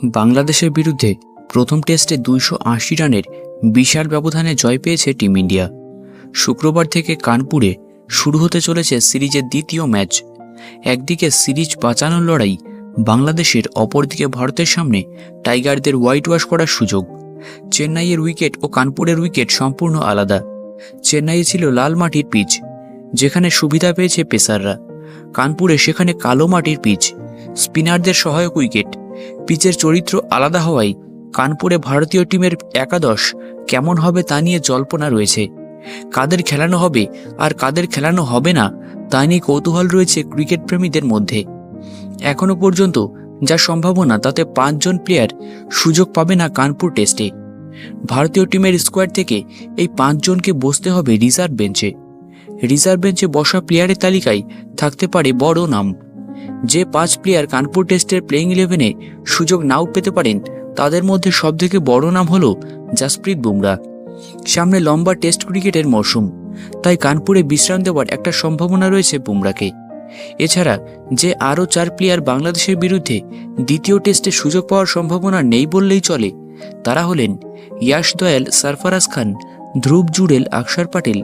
বাংলাদেশের বিরুদ্ধে প্রথম টেস্টে দুইশো আশি রানের বিশাল ব্যবধানে জয় পেয়েছে টিম ইন্ডিয়া। শুক্রবার থেকে কানপুরে শুরু হতে চলেছে সিরিজের দ্বিতীয় ম্যাচ। একদিকে সিরিজ বাঁচানোর লড়াই বাংলাদেশের অপরদিকে ভারতের সামনে টাইগারদের হোয়াইট ওয়াশ করার সুযোগ। চেন্নাইয়ের উইকেট ও কানপুরের উইকেট সম্পূর্ণ আলাদা। চেন্নাইয়ে ছিল লাল মাটির পিচ, যেখানে সুবিধা পেয়েছে পেসাররা। কানপুরে সেখানে কালো মাটির পিচ, স্পিনারদের সহায়ক উইকেট পিচের চরিত্র আলাদা হওয়ায় কানপুরে ভারতীয় টিমের একাদশ কেমন হবে তা নিয়ে জল্পনা রয়েছে। কাদের খেলানো হবে আর কাদের খেলানো হবে না তা নিয়ে কৌতূহল রয়েছে ক্রিকেট প্রেমীদের মধ্যে। এখনও পর্যন্ত যা সম্ভাবনা তাতে পাঁচজন প্লেয়ার সুযোগ পাবে না কানপুর টেস্টে। ভারতীয় টিমের স্কোয়াড থেকে এই পাঁচজনকে বসতে হবে রিজার্ভ বেঞ্চে। রিজার্ভ বেঞ্চে বসা প্লেয়ারের তালিকায় থাকতে পারে বড় নাম। যে পাঁচ প্লেয়ার কানপুর টেস্টের প্লেইং ইলেভেনে সুযোগ নাও পেতে পারেন, তাদের মধ্যে সবথেকে বড় নাম হল জাসপ্রীত বুমরা। সামনে লম্বা টেস্ট ক্রিকেটের মরশুম তাই কানপুরে বিশ্রাম দেওয়ার একটা সম্ভাবনা রয়েছে বুমরাকে। এছাড়া, যে আরও চার প্লেয়ার বাংলাদেশের বিরুদ্ধে দ্বিতীয় টেস্টে সুযোগ পাওয়ার সম্ভাবনা নেই বললেই চলে, তারা হলেন ইয়াশ দয়াল, সরফরাজ খান, ধ্রুব জুড়েল আকসার পাটেল